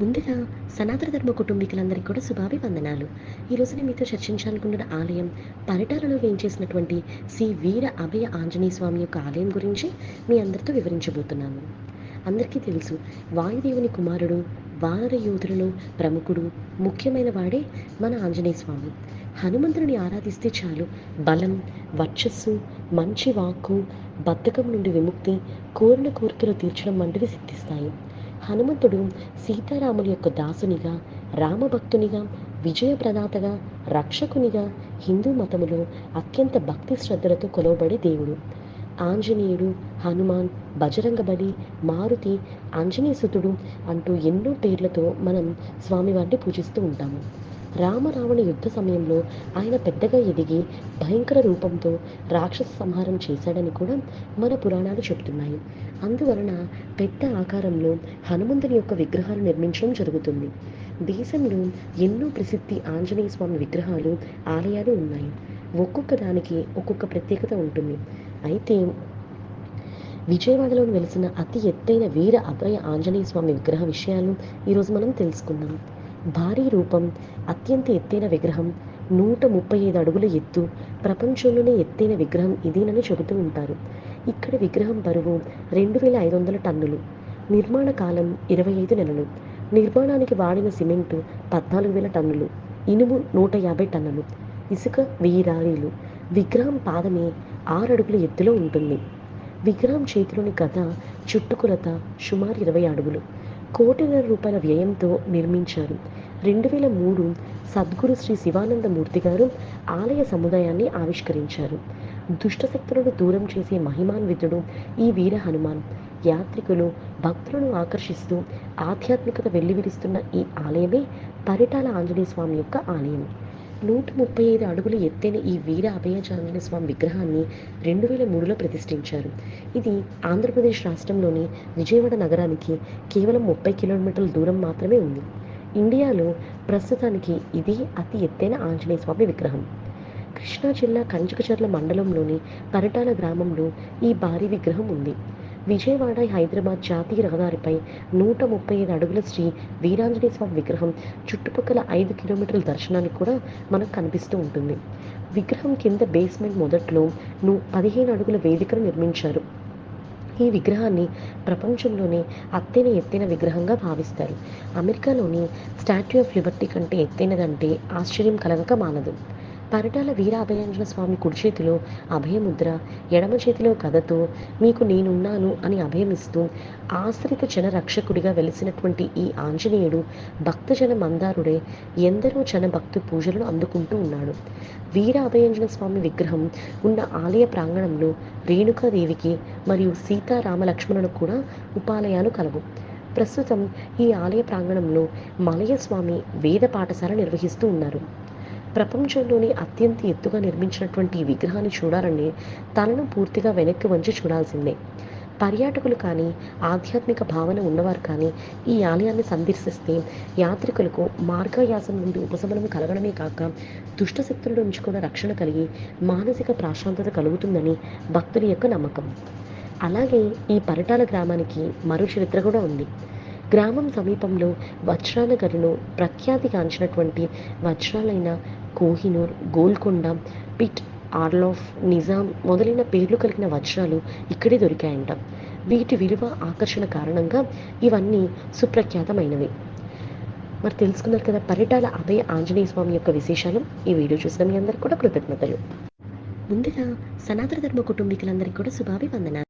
ముందుగా సనాతన ధర్మ కుటుంబీకులందరికీ కూడా శుభాభివందనాలు. ఈరోజు నేను మీతో చర్చించాలనుకున్న ఆలయం పరిటాలలో వేయించేసినటువంటి శ్రీ వీర అభయ ఆంజనేయ స్వామి యొక్క ఆలయం గురించి మీ అందరితో వివరించబోతున్నాను. అందరికీ తెలుసు వాయుదేవుని కుమారుడు వానర యోధులలో ప్రముఖుడు ముఖ్యమైన వాడే మన ఆంజనేయ స్వామి. హనుమంతుడిని ఆరాధిస్తే చాలు బలం వర్చస్సు మంచి వాక్కు బద్ధకం నుండి విముక్తి కోరిన కోరికలు తీర్చడం వంటివి సిద్ధిస్తాయి. హనుమంతుడు సీతారాముల యొక్క దాసునిగా రామభక్తునిగా విజయప్రదాతగా రక్షకునిగా హిందూ మతములో అత్యంత భక్తి శ్రద్ధలతో కొలవబడే దేవుడు. ఆంజనేయుడు హనుమాన్ బజరంగబలి మారుతి ఆంజనేయసుతుడు అంటూ ఎన్నో పేర్లతో మనం స్వామివారిని పూజిస్తూ ఉంటాము. రామరావణ యుద్ధ సమయంలో ఆయన పెద్దగా ఎదిగి భయంకర రూపంతో రాక్షస సంహారం చేశాడని కూడా మన పురాణాలు చెబుతున్నాయి. అందువలన పెద్ద ఆకారంలో హనుమంతుని యొక్క విగ్రహాలు నిర్మించడం జరుగుతుంది. దేశంలో ఎన్నో ప్రసిద్ధి ఆంజనేయ స్వామి విగ్రహాలు ఆలయాలు ఉన్నాయి. ఒక్కొక్క దానికి ఒక్కొక్క ప్రత్యేకత ఉంటుంది. అయితే విజయవాడలో వెలిసిన అతి ఎత్తైన వీర అభయ ఆంజనేయ స్వామి విగ్రహ విషయాలు ఈరోజు మనం తెలుసుకుందాం. భారీ రూపం అత్యంత ఎత్తైన విగ్రహం నూట ముప్పై ఐదు అడుగుల ఎత్తు ప్రపంచంలోనే ఎత్తైన విగ్రహం ఇదేనని చెబుతూ ఉంటారు. ఇక్కడ విగ్రహం బరువు రెండు వేల ఐదు వందల టన్నులు. నిర్మాణ కాలం ఇరవై ఐదు నెలలు. నిర్మాణానికి వాడిన సిమెంటు పద్నాలుగు వేల టన్నులు. ఇనుము నూట యాభై టన్నులు. ఇసుక వెయ్యి రారీలు. విగ్రహం పాదమే ఆరు అడుగుల ఎత్తులో ఉంటుంది. విగ్రహం చేతిలోని కథ చుట్టుకొలత సుమారు ఇరవై అడుగులు. కోటిన్నర రూపాయల వ్యయంతో నిర్మించారు. రెండు వేల మూడు సద్గురు శ్రీ శివానందమూర్తి గారు ఆలయ సముదాయాన్ని ఆవిష్కరించారు. దుష్టశక్తులను దూరం చేసే మహిమాన్వితుడు ఈ వీర హనుమాన్. యాత్రికులు భక్తులను ఆకర్షిస్తూ ఆధ్యాత్మికత వెల్లివిరుస్తున్న ఈ ఆలయమే పరిటాల ఆంజనేయ స్వామి యొక్క ఆలయం. నూట ముప్పై ఐదు అడుగులు ఎత్తైన ఈ వీర అభయాచాంజనేయ స్వామి విగ్రహాన్ని రెండు వేల మూడులో ప్రతిష్ఠించారు. ఇది ఆంధ్రప్రదేశ్ రాష్ట్రంలోని విజయవాడ నగరానికి కేవలం ముప్పై కిలోమీటర్ల దూరం మాత్రమే ఉంది. ఇండియాలో ప్రస్తుతానికి ఇది అతి ఎత్తైన ఆంజనేయ స్వామి విగ్రహం. కృష్ణా జిల్లా కంచుకచర్ల మండలంలోని పరిటాల గ్రామంలో ఈ భారీ విగ్రహం ఉంది. విజయవాడ హైదరాబాద్ జాతీయ రహదారిపై నూట ముప్పై ఐదు అడుగుల శ్రీ వీరాంజనేయ స్వామి విగ్రహం చుట్టుపక్కల ఐదు కిలోమీటర్ల దర్శనానికి కూడా మనకు కనిపిస్తూ ఉంటుంది. విగ్రహం కింద బేస్మెంట్ మొదట్లో ను పదిహేను అడుగుల వేదికను నిర్మించారు. ఈ విగ్రహాన్ని ప్రపంచంలోనే అత్తైన ఎత్తైన విగ్రహంగా భావిస్తారు. అమెరికాలోని స్టాట్యూ ఆఫ్ లిబర్టీ కంటే ఎత్తైనదంటే ఆశ్చర్యం కలగక మానదు. పరిటాల వీర అభయాంజన స్వామి కుడి చేతిలో అభయముద్ర ఎడమ చేతిలో కథతో మీకు నేనున్నాను అని అభయమిస్తూ ఆశ్రిత జన రక్షకుడిగా వెలిసినటువంటి ఈ ఆంజనేయుడు భక్తజన మందారుడే ఎందరో జన భక్తు పూజలను అందుకుంటూ ఉన్నాడు. వీర అభయంజన స్వామి విగ్రహం ఉన్న ఆలయ ప్రాంగణంలో రేణుకాదేవికి మరియు సీతారామ లక్ష్మణులకు కూడా ఉపాలయాలు కలవు. ప్రస్తుతం ఈ ఆలయ ప్రాంగణంలో మలయ స్వామి వేద పాఠశాల నిర్వహిస్తూ ఉన్నారు. ప్రపంచంలోని అత్యంత ఎత్తుగా నిర్మించినటువంటి ఈ విగ్రహాన్ని చూడాలని తనను పూర్తిగా వెనక్కి వంచి చూడాల్సిందే. పర్యాటకులు కానీ ఆధ్యాత్మిక భావన ఉన్నవారు కానీ ఈ ఆలయాన్ని సందర్శిస్తే యాత్రికులకు మార్గయాసం నుండి ఉపశమనం కలగడమే కాక దుష్టశక్తుల నుంచి కూడా రక్షణ కలిగి మానసిక ప్రశాంతత కలుగుతుందని భక్తుల యొక్క నమ్మకం. అలాగే ఈ పరిటాల గ్రామానికి మరో చరిత్ర కూడా ఉంది. గ్రామం సమీపంలో వజ్రానగర్లో ప్రఖ్యాతిగాంచినటువంటి వజ్రాలైన కోహినూర్ గోల్కొండ పిట్ ఆర్లాఫ్ నిజాం మొదలైన పేర్లు కలిగిన వజ్రాలు ఇక్కడే దొరికాయంట. వీటి విలువ ఆకర్షణ కారణంగా ఇవన్నీ సుప్రఖ్యాతమైనవి. మరి తెలుసుకున్నారు కదా పరిటాల అభయ ఆంజనేయ స్వామి యొక్క విశేషాలు. ఈ వీడియో చూసిన మీ అందరికీ కూడా కృతజ్ఞతలు. ముందుగా సనాతన ధర్మ కుటుంబీకులందరికీ కూడా శుభాభివందనాలు.